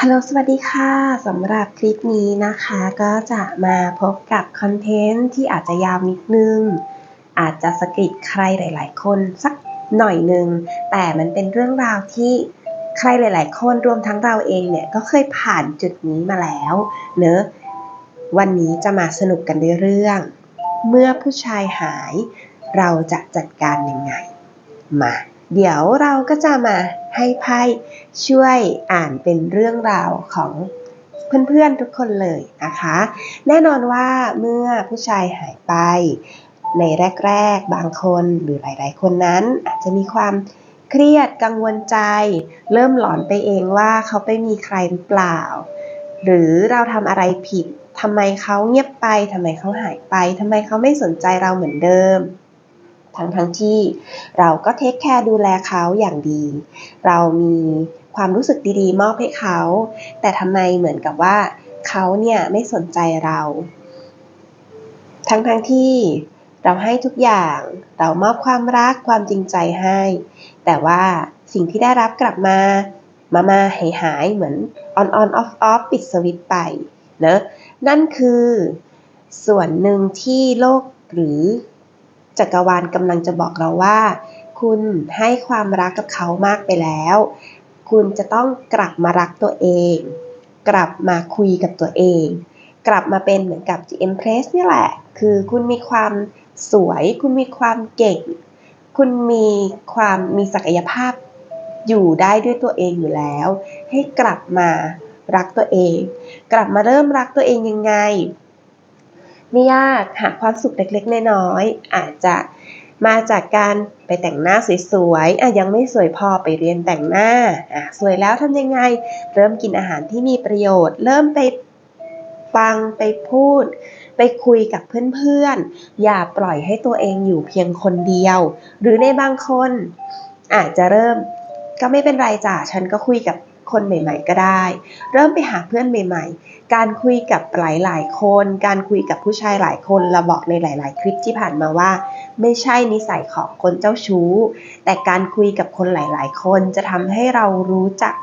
ฮัลโหล สวัสดีค่ะ สำหรับคลิปนี้นะคะ ก็จะมาพบกับคอนเทนต์ที่อาจจะยาวนิดนึง อาจจะสะกิดใครหลาย ๆ คนสักหน่อยนึง แต่มันเป็นเรื่องราวที่ใครหลาย ๆ คนรวมทั้งเราเองเนี่ย ก็เคยผ่านจุดนี้มาแล้วเนอะ วันนี้จะมาสนุกกันด้วยเรื่อง เมื่อผู้ชายหายเราจะจัดการยังไง มา เดี๋ยวเราก็จะมาให้ไพ่ช่วยอ่านเป็นเรื่องราวของเพื่อนๆทุกคนเลยนะคะ แน่นอนว่าเมื่อผู้ชายหายไป ในแรก ๆ บางคนหรือหลายๆ คนนั้น อาจจะมีความเครียดกังวลใจ เริ่มหลอนไปเองว่าเขาไปมีใครหรือเปล่า หรือเราทำอะไรผิดทำไมเขาเงียบไปทำไมเขาหายไปทำไมเขาไม่สนใจเราเหมือนเดิม ทั้งทั้งที่เราก็เทคแคร์ดูแลเขาอย่างดี เรามีความรู้สึกดีๆ มอบให้เขา แต่ทำไมเหมือนกับว่าเขาเนี่ยไม่สนใจเรา ทั้งทั้งที่เราให้ทุกอย่างเรามอบความรักความจริงใจให้ แต่ว่าสิ่งที่ได้รับกลับมามามาหายหายเหมือน on on off off ปิดสวิตไปเนะนั่นคือส่วนหนึ่งที่โลกหรือ จักรวาลกำลังจะบอกเราว่า คุณให้ความรักกับเขามากไปแล้ว คุณจะต้องกลับมารักตัวเอง กลับมาคุยกับตัวเอง กลับมาเป็นเหมือนกับ The Empress นี่แหละ คือคุณมีความสวย คุณมีความเก่ง คุณมีความมีศักยภาพอยู่ได้ด้วยตัวเองอยู่แล้ว ให้กลับมารักตัวเอง กลับมาเริ่มรักตัวเองยังไง ไม่ยากหาความสุขเล็กๆ น้อยๆอาจจะมาจากการไปแต่งหน้าสวยๆอะยังไม่สวยพอไปเรียนแต่งหน้าอะสวยแล้วทำยังไง เริ่มกินอาหารที่มีประโยชน์ เริ่มไปฟังไปพูด ไปคุยกับเพื่อนๆ อย่าปล่อยให้ตัวเองอยู่เพียงคนเดียว หรือในบางคน อาจจะเริ่มก็ไม่เป็นไรจ้ะฉันก็คุยกับ คนใหม่ ๆ ก็ได้ เริ่มไปหาเพื่อนใหม่ ๆ การคุยกับหลายๆคน การคุยกับผู้ชายหลายคนเราบอกในหลาย ๆ คลิปที่ผ่านมาว่า ไม่ใช่นิสัยของคนเจ้าชู้ แต่การคุยกับคนหลาย ๆ คนจะทำให้เรารู้จัก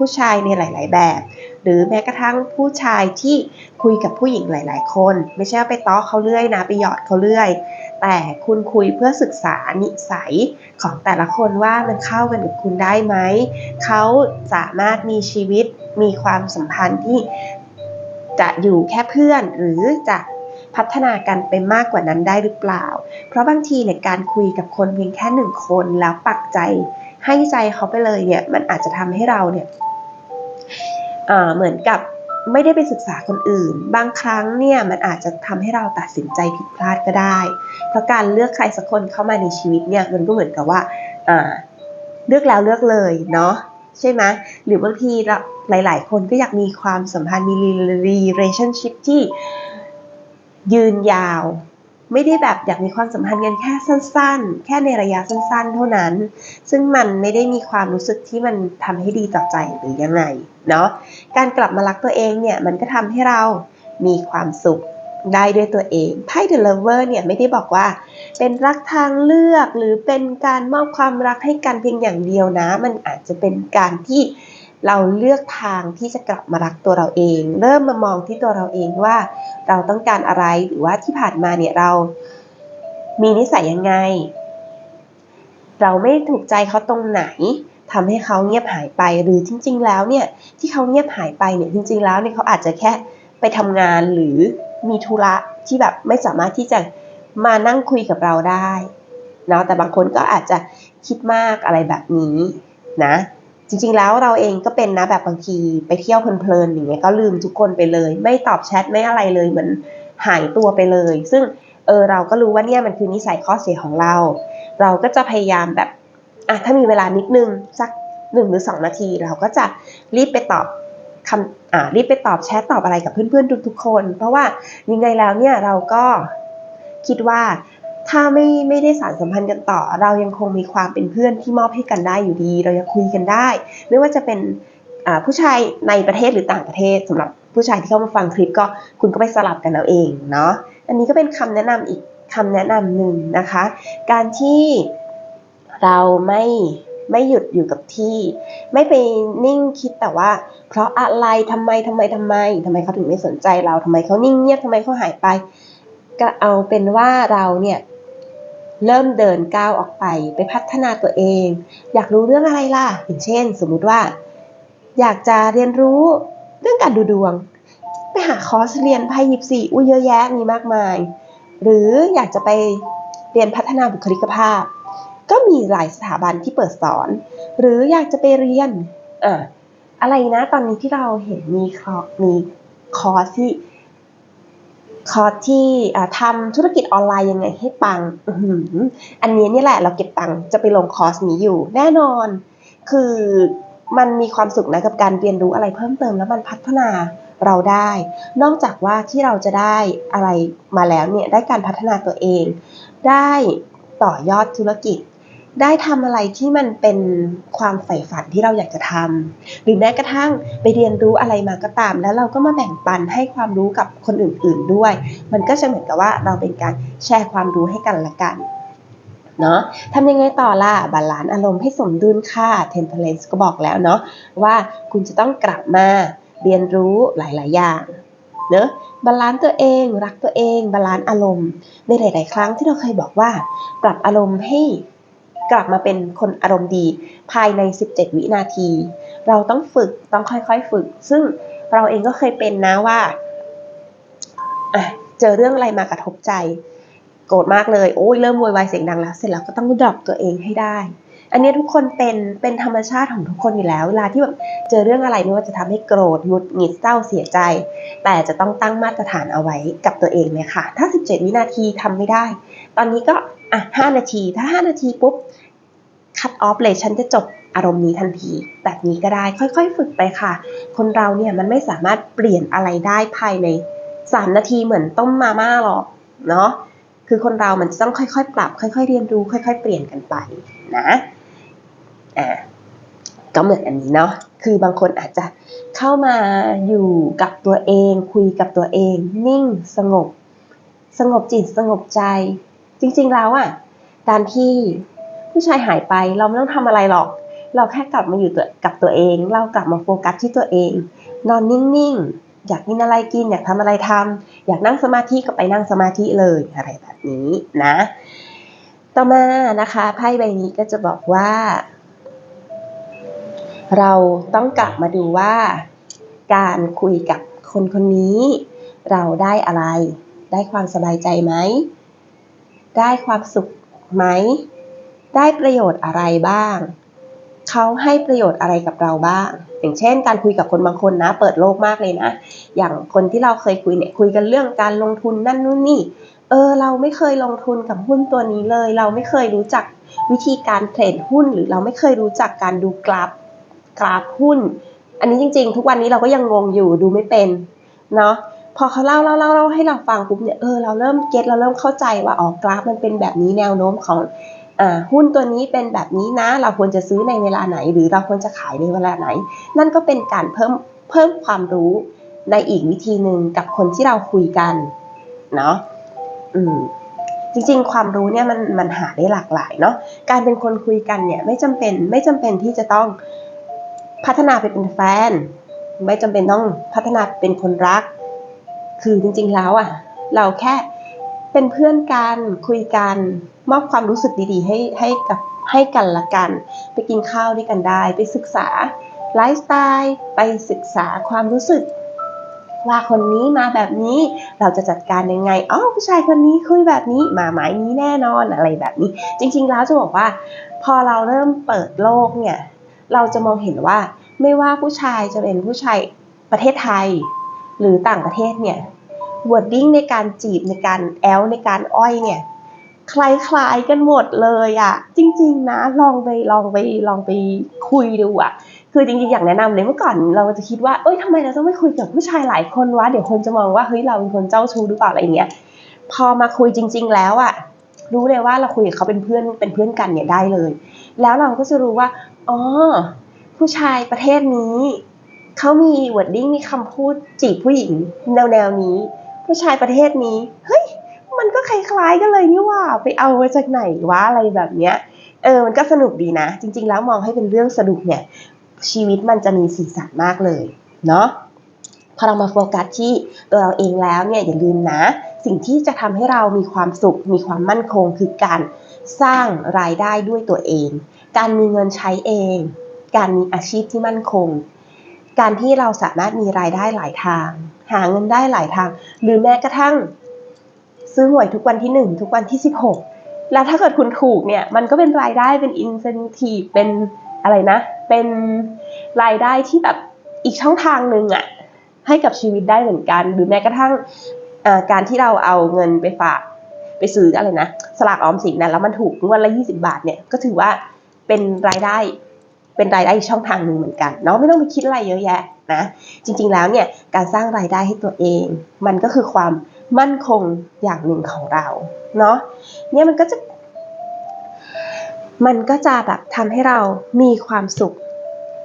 ผู้ชายในหลาย ๆ แบบ หรือแม้กระทั่งผู้ชายที่คุยกับผู้หญิงหลาย ๆ คน ไม่ใช่ไปต้อเขาเรื่อยนะไปหยอดเขาเรื่อย แต่คุณคุยเพื่อศึกษานิสัยของแต่ละคนว่ามันเข้ากันกับคุณได้ไหมเขาสามารถมีชีวิตมีความสัมพันธ์ที่จะอยู่แค่เพื่อนหรือจะพัฒนากันไปมากกว่านั้นได้หรือเปล่า เพราะบางทีเนี่ยการคุยกับคนเพียงแค่หนึ่งคนแล้วปักใจให้ใจเขาไปเลยเนี่ยมันอาจจะทำให้เราเนี่ย เหมือนกับไม่ได้ไปศึกษาคนอื่น บางครั้งเนี่ยมันอาจจะทำให้เราตัดสินใจผิดพลาดก็ได้ เพราะการเลือกใครสักคนเข้ามาในชีวิตเนี่ยมันก็เหมือนกับว่าเลือกแล้วเลือกเลยเนาะใช่ไหมหรือบางทีหลาย ๆ คนก็อยากมีความสัมพันธ์มี relationship ที่ยืนยาว ไม่ได้แบบอยากมีความสัมพันธ์กันแค่สั้น ๆ แค่ในระยะสั้น ๆ เท่านั้น ซึ่งมันไม่ได้มีความรู้สึกที่มันทำให้ดีต่อใจหรือยังไงเนาะการกลับมารักตัวเองเนี่ยมันก็ทำให้เรามีความสุขได้ด้วยตัวเองไพ่ The Lover เนี่ยไม่ได้บอกว่า เป็นรักทางเลือกหรือเป็นการมอบความรักให้กันเพียงอย่างเดียวนะ มันอาจจะเป็นการที่เราเลือกทางที่จะกลับมารักตัวเราเอง เริ่มมามองที่ตัวเราเองว่า เราต้องการอะไรหรือว่าที่ผ่านมาเนี่ยเรามีนิสัยยังไง เราไม่ถูกใจเขาตรงไหนทำให้เขาเงียบหายไปหรือจริง ๆ แล้วเนี่ยที่เขาเงียบหายไปเนี่ยจริง ๆ แล้วเนี่ยเขาอาจจะแค่ไปทำงานหรือมีธุระที่แบบไม่สามารถที่จะมานั่งคุยกับเราได้เนาะแต่บางคนก็อาจจะคิดมากอะไรแบบนี้นะ จริงๆแล้วเราเองก็เป็นนะแบบบางทีไปเที่ยวเพลินๆอย่างเงี้ยก็ลืมทุกคนไปเลย ไม่ตอบแชทไม่อะไรเลยเหมือนหายตัวไปเลย ซึ่งเออเราก็รู้ว่าเนี่ยมันคือนิสัยข้อเสียของเรา เราก็จะพยายามแบบอะถ้ามีเวลานิดนึงสักหนึ่งหรือสองนาที เราก็จะรีบไปตอบคำอ่ารีบไปตอบแชทตอบอะไรกับเพื่อนๆทุกๆคน เพราะว่ายังไงแล้วเนี่ยเราก็คิดว่า ถ้าไม่ไม่ได้สารสัมพันธ์กันต่อ เรายังคงมีความเป็นเพื่อนที่มอบให้กันได้อยู่ดี เรายังคุยกันได้ ไม่ว่าจะเป็นผู้ชายในประเทศหรือต่างประเทศสำหรับผู้ชายที่เข้ามาฟังคลิปก็คุณก็ไปสลับกันเอาเองเนาะอันนี้ก็เป็นคำแนะนำอีกคำแนะนำหนึ่งนะคะ การที่เราไม่ไม่หยุดอยู่กับที่ ไม่ไปนิ่งคิดแต่ว่า เพราะอะไรทำไมทำไมทำไมทำไมเขาถึงไม่สนใจเราทำไมเขานิ่งเงียบทำไมเขาหายไป ก็เอาเป็นว่าเราเนี่ย เริ่มเดินก้าวออกไปไปพัฒนาตัวเอง อยากรู้เรื่องอะไรล่ะอย่างเช่น สมมุติว่า อยากจะเรียนรู้เรื่องการดูดวง ไปหาคอร์สเรียนไพ่ยิปซีอุ้ยเยอะแยะมีมากมาย หรืออยากจะไปเรียนพัฒนาบุคลิกภาพ ก็มีหลายสถาบันที่เปิดสอน หรืออยากจะไปเรียนอะอะไรนะตอนนี้ที่เราเห็นมีคอร์สมีคอร์สที่ คอร์สที่ทำธุรกิจออนไลน์ยังไงให้ปังอันนี้นี่แหละเราเก็บตังค์จะไปลงคอร์สนี้อยู่ แน่นอน คือมันมีความสุขนะกับการเรียนรู้อะไรเพิ่มเติมแล้วมันพัฒนาเราได้ นอกจากว่าที่เราจะได้อะไรมาแล้วเนี่ยได้การพัฒนาตัวเอง ได้ต่อยอดธุรกิจ ได้ทำอะไรที่มันเป็นความใฝ่ฝันที่เราอยากจะทำหรือแม้กระทั่งไปเรียนรู้อะไรมาก็ตาม แล้วเราก็มาแบ่งปันให้ความรู้กับคนอื่น ๆด้วย มันก็จะเหมือนกับว่าเราเป็นการแชร์ความรู้ให้กันละกันเนาะทำยังไงต่อล่ะ บาลานซ์อารมณ์ให้สมดุลค่ะ Temperance ก็บอกแล้วเนาะว่าคุณจะต้องกลับมาเรียนรู้หลาย ๆ อย่างเนอะบาลานซ์ตัวเอง รักตัวเอง บาลานซ์อารมณ์ในหลาย ๆ ครั้งที่เราเคยบอกว่า ปรับอารมณ์ให้ กลับมาเป็นคนอารมณ์ดีภายใน 17 วินาที เราต้องฝึกต้องค่อยๆฝึก ซึ่งเราเองก็เคยเป็นนะว่าเจอเรื่องอะไรมากระทบใจ โกรธมากเลยโอ้ยเริ่มโวยวายเสียงดังแล้ว เสร็จแล้วก็ต้องดรอปตัวเองให้ได้ อันนี้ทุกคนเป็นเป็นธรรมชาติของทุกคนอยู่แล้วเวลาที่แบบเจอเรื่องอะไรไม่ว่าจะทำให้โกรธหงุดหงิดเศร้าเสียใจ แต่จะต้องตั้งมาตรฐานเอาไว้กับตัวเองเลยค่ะ ถ้า 17 วินาทีทำไม่ได้ ตอนนี้ก็อะ5นาทีถ้า 5 นาทีปุ๊บ คัดออฟเลยฉันจะจบอารมณ์นี้ทันที แบบนี้ก็ได้ค่อยๆ ฝึกไปค่ะ คนเราเนี่ยมันไม่สามารถเปลี่ยนอะไรได้ภายใน 3 นาทีเหมือนต้มมาม่าหรอกเนาะคือคนเรามันจะต้องค่อยๆ ปรับ ค่อย ๆ เรียนรู้ค่อย ๆ เปลี่ยนกันไปนะอ่าก็เหมือนอันนี้เนาะคือบางคนอาจจะเข้ามาอยู่กับตัวเอง คุยกับตัวเอง นิ่งสงบ สงบจิตสงบใจ จริงๆแล้วอะการที่ ผู้ชายหายไปเราไม่ต้องทำอะไรหรอก เราแค่กลับมาอยู่ตัวกับตัวเอง เรากลับมาโฟกัสที่ตัวเอง นอนนิ่งๆ อยากกินอะไรกิน อยากทำอะไรทำอยากนั่งสมาธิก็ไปนั่งสมาธิเลยอะไรแบบนี้นะ ต่อมานะคะไพ่ใบนี้ก็จะบอกว่า เราต้องกลับมาดูว่า การคุยกับคนคนนี้ เราได้อะไร ได้ความสบายใจไหม ได้ความสุขไหม ได้ประโยชน์อะไรบ้าง เขาให้ประโยชน์อะไรกับเราบ้าง อย่างเช่น การคุยกับคนบางคนนะ เปิดโลกมากเลยนะ อย่างคนที่เราเคยคุยเนี่ยคุยกันเรื่องการลงทุนนั่นนู่นนี่เออเราไม่เคยลงทุนกับหุ้นตัวนี้เลย เราไม่เคยรู้จักวิธีการเทรดหุ้น หรือเราไม่เคยรู้จักการดูกราฟกราฟหุ้น อันนี้จริง ๆ ทุกวันนี้เราก็ยังงงอยู่ดูไม่เป็นเนาะพอเขาเล่าเล่าเล่าเล่าให้เราฟังปุ๊บเนี่ยเออเราเริ่มเก็ตเราเริ่มเข้าใจว่าอ๋อกราฟมันเป็นแบบนี้แนวโน้มของ หุ้นตัวนี้เป็นแบบนี้นะ เราควรจะซื้อในเวลาไหน หรือเราควรจะขายในเวลาไหน นั่นก็เป็นการเพิ่มเพิ่มความรู้ในอีกวิธีหนึ่งกับคนที่เราคุยกันเนาะอืมจริงๆ ความรู้เนี่ยมันมันหาได้หลากหลายเนาะการเป็นคนคุยกันเนี่ยไม่จำเป็นไม่จำเป็นที่จะต้องพัฒนาไปเป็นแฟน ไม่จำเป็นต้องพัฒนาเป็นคนรัก คือจริงๆแล้วอะ่ะ เราแค่ เป็นเพื่อนกันคุยกัน มอบความรู้สึกดีๆ ให้ให้กับให้กันละกัน ไปกินข้าวด้วยกันได้ ไปศึกษาไลฟ์สไตล์ไปศึกษาความรู้สึก ว่าคนนี้มาแบบนี้เราจะจัดการยังไงอ๋อผู้ชายคนนี้คุยแบบนี้มาหมายนี้แน่นอนอะไรแบบนี้ จริง ๆ แล้วจะบอกว่า พอเราเริ่มเปิดโลกเนี่ย เราจะมองเห็นว่าไม่ว่าผู้ชายจะเป็นผู้ชายประเทศไทย หรือต่างประเทศเนี่ย วอร์ดดิ้งในการจีบในการแอลในการอ้อยเนี่ยคล้ายๆกันหมดเลยอะจริง ๆ นะลองไปลองไปลองไปคุยดูอะคือจริงๆ อยากแนะนำเลยเมื่อก่อนเราจะคิดว่าเอ้ยทำไมเราต้องไม่คุยกับผู้ชายหลายคนวะเดี๋ยวคนจะมองว่าเฮ้ยเราเป็นคนเจ้าชู้หรือเปล่าอะไรเงี้ยพอมาคุยจริง ๆ แล้วอะรู้เลยว่าเราคุยกับเขาเป็นเพื่อนเป็นเพื่อนกันเนี่ยได้เลย แล้วเราก็จะรู้ว่าอ๋อผู้ชายประเทศนี้เขามีวอร์ดดิ้งมีคำพูดจีบผู้หญิงแนวแนวนี้ ผู้ชายประเทศนี้ เฮ้ย มันก็คล้ายๆกันเลยนี่ว่า ไปเอามาจากไหนวะอะไรแบบเนี้ย เออ มันก็สนุกดีนะ จริง ๆ แล้วมองให้เป็นเรื่องสนุกเนี่ย ชีวิตมันจะมีสีสันมากเลย เนาะพอเรามาโฟกัสที่ตัวเราเองแล้วเนี่ยอย่าลืมนะ สิ่งที่จะทำให้เรามีความสุข มีความมั่นคง คือการสร้างรายได้ด้วยตัวเอง การมีเงินใช้เอง การมีอาชีพที่มั่นคง การที่เราสามารถมีรายได้หลายทาง หาเงินได้หลายทาง หรือแม้กระทั่ง ซื้อหวยทุกวันที่หนึ่งทุกวันที่สิบหกแล้วถ้าเกิดคุณถูกเนี่ย มันก็เป็นรายได้เป็นอินเซนティブเป็นอะไรนะ เป็นรายได้ที่แบบอีกช่องทางหนึ่งอะให้กับชีวิตได้เหมือนกัน หรือแม้กระทั่งการที่เราเอาเงินไปฝากไปซื้ออะไรนะ สลากออมสินนะแล้วมันถูกงวดละ20 บาทเนี่ย ก็ถือว่าเป็นรายได้ เป็นรายได้อีกช่องทางหนึ่งเหมือนกันเนาะไม่ต้องไปคิดอะไรเยอะแยะนะจริงๆแล้วเนี่ยการสร้างรายได้ให้ตัวเอง มันก็คือความมั่นคงอย่างหนึ่งของเราเนาะเนี่ยมันก็จะ มันก็จะแบบทำให้เรามีความสุข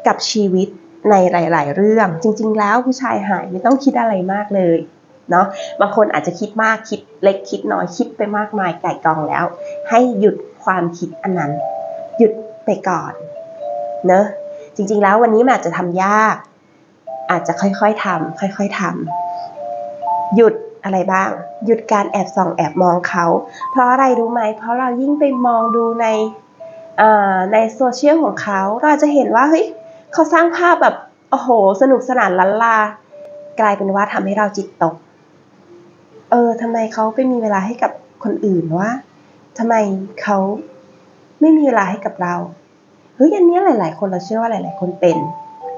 กับชีวิตในหลาย ๆ เรื่อง จริง ๆ แล้วผู้ชายหายไม่ต้องคิดอะไรมากเลยเนาะบางคนอาจจะคิดมากคิดเล็กคิดน้อยคิดไปมากมายไก่กองแล้ว ให้หยุดความคิดอันนั้น หยุดไปก่อน เนอะจริง ๆ แล้ววันนี้มันอาจจะทำยาก อาจจะค่อยๆทำค่อย ๆทำหยุดอะไรบ้าง หยุดการแอบส่องแอบมองเขา เพราะอะไรรู้ไหม เพราะเรายิ่งไปมองดูในในโซเชียลของเขา เราจะเห็นว่าเฮ้ยเขาสร้างภาพแบบโอ้โห สนุกสนานล้นลา กลายเป็นว่าทำให้เราจิตตก เออทำไมเขาไปมีเวลาให้กับคนอื่นวะทำไมเขาไม่มีเวลาให้กับเรา เฮ้ยอันนี้หลาย ๆ คนเราเชื่อว่าหลาย ๆ คนเป็น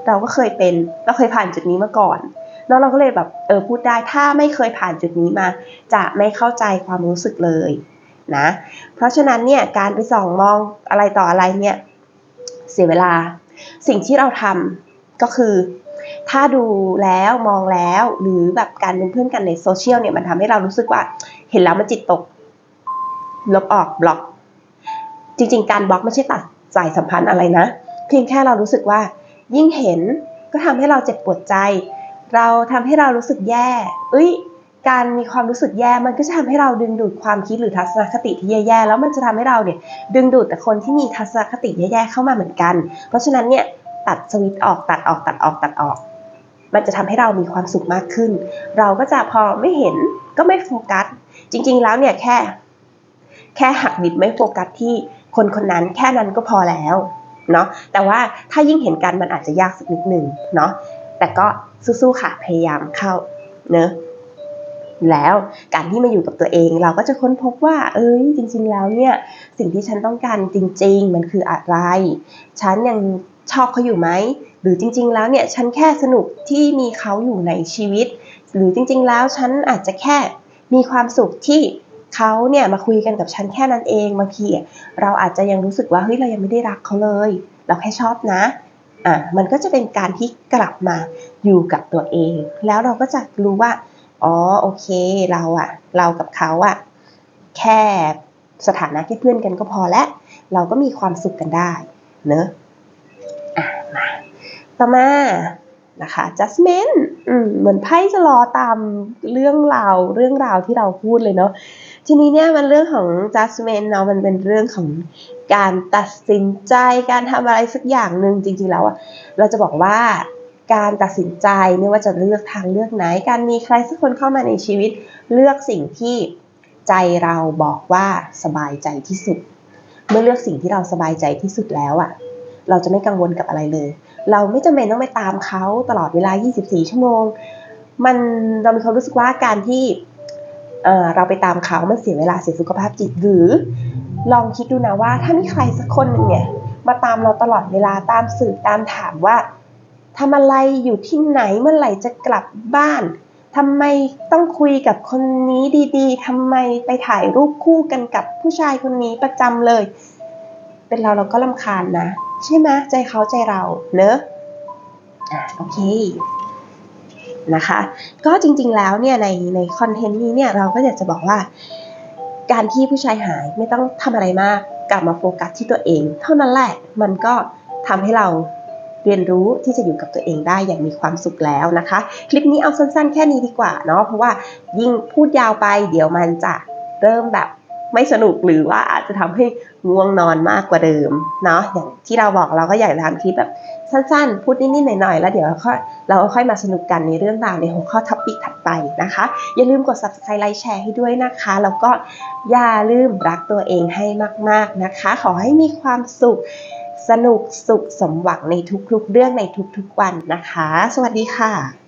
เราก็เคยเป็นเราเคยผ่านจุดนี้มาก่อนแล้วเราก็เลยแบบเออพูดได้ถ้าไม่เคยผ่านจุดนี้มา จะไม่เข้าใจความรู้สึกเลยนะ เพราะฉะนั้นเนี่ยการไปส่องมองอะไรต่ออะไรเนี่ยเสียเวลา สิ่งที่เราทำก็คือ ถ้าดูแล้วมองแล้วหรือแบบการเป็นเพื่อนกันในโซเชียลเนี่ยมันทำให้เรารู้สึกว่า เห็นแล้วมันจิตตก ลบออกบล็อก จริง ๆ การบล็อกไม่ใช่ตัด สายสัมพันธ์อะไรนะ เพียงแค่เรารู้สึกว่า ยิ่งเห็นก็ทำให้เราเจ็บปวดใจ เราทำให้เรารู้สึกแย่ เอ้ย การมีความรู้สึกแย่มันก็จะทำให้เราดึงดูดความคิดหรือทัศนคติที่แย่ๆแล้วมันจะทำให้เราเนี่ยดึงดูดแต่คนที่มีทัศนคติแย่ๆเข้ามาเหมือนกัน เพราะฉะนั้นเนี่ยตัดสวิตออกตัดออกตัดออกตัดออก มันจะทำให้เรามีความสุขมากขึ้น เราก็จะพอไม่เห็นก็ไม่โฟกัส จริงๆแล้วเนี่ยแค่ แค่หักดิบไม่โฟกัสที่ คนคนนั้นแค่นั้นก็พอแล้วเนาะแต่ว่าถ้ายิ่งเห็นกันมันอาจจะยากสักนิดหนึ่งเนาะแต่ก็สู้ๆค่ะพยายามเข้าเนอะแล้วการที่มาอยู่กับตัวเองเราก็จะค้นพบว่า เอ้ยจริง ๆ แล้วเนี่ยสิ่งที่ฉันต้องการจริง ๆ มันคืออะไร ฉันยังชอบเขาอยู่ไหมหรือจริง ๆ แล้วเนี่ยฉันแค่สนุกที่มีเขาอยู่ในชีวิต หรือจริง ๆ แล้วฉันอาจจะแค่มีความสุขที่ เขาเนี่ยมาคุยกันกับฉันแค่นั้นเองบางทีเราอาจจะยังรู้สึกว่าเฮ้ยเรายังไม่ได้รักเขาเลย เราแค่ชอบนะอะมันก็จะเป็นการที่กลับมาอยู่กับตัวเอง แล้วเราก็จะรู้ว่าอ๋อโอเคเราอะเรากับเขาอะแค่สถานะแค่เพื่อนกันก็พอแล้วเราก็มีความสุขกันได้เนอะอะมาต่อมานะคะ judgment เหมือนไพ่จะรอตามเรื่องราวเรื่องราวที่เราพูดเลยเนาะ ทีนี้เนี่ยมันเรื่องของ judgment เนาะมันเป็นเรื่องของการตัดสินใจการทำอะไรสักอย่างหนึ่งจริงๆแล้วอะเราจะบอกว่าการตัดสินใจไม่ว่าจะเลือกทางเลือกไหน การมีใครสักคนเข้ามาในชีวิต เลือกสิ่งที่ใจเราบอกว่าสบายใจที่สุด เมื่อเลือกสิ่งที่เราสบายใจที่สุดแล้วอะเราจะไม่กังวลกับอะไรเลย เราไม่จำเป็นต้องไปตามเขาตลอดเวลา 24 ชั่วโมง มันเรามีความรู้สึกว่าการที่ เราไปตามเขามันเสียเวลาเสียสุขภาพจิตหรือ ลองคิดดูนะว่า ถ้ามีใครสักคนหนึ่งเนี่ย มาตามเราตลอดเวลาตามสืบตามถามว่าทำอะไรอยู่ที่ไหนเมื่อไหร่จะกลับบ้านทำไมต้องคุยกับคนนี้ดีๆทำไมไปถ่ายรูปคู่กันกับผู้ชายคนนี้ประจำเลย เป็นเราเราก็ลำคาญนะ ใช่ไหมใจเขาใจเราเนอะอะโอเค นะคะ ก็จริงๆแล้วเนี่ยในในคอนเทนต์นี้เนี่ยเราก็อยากจะบอกว่า การที่ผู้ชายหายไม่ต้องทำอะไรมากกลับมาโฟกัสที่ตัวเอง เท่านั้นแหละมันก็ทำให้เราเรียนรู้ที่จะอยู่กับตัวเองได้อย่างมีความสุขแล้วนะคะ คลิปนี้เอาสั้นๆ แค่นี้ดีกว่าเนาะเพราะว่ายิ่งพูดยาวไปเดี๋ยวมันจะเริ่มแบบไม่สนุกหรือว่าอาจจะทำให้ ง่วงนอนมากกว่าเดิมเนาะอย่างที่เราบอกเราก็อยากทำคลิปแบบสั้นๆ พูดนิดๆหน่อยๆ แล้วเดี๋ยวเราค่อยเราค่อยมาสนุกกันในเรื่องราวในหัวข้อท็อปิกถัดไปนะคะ อย่าลืมกด subscribe ไลค์แชร์ให้ด้วยนะคะ แล้วก็อย่าลืมรักตัวเองให้มากๆนะคะ ขอให้มีความสุขสนุกสุขสมหวังในทุกๆ เรื่องในทุกๆวันนะคะ สวัสดีค่ะ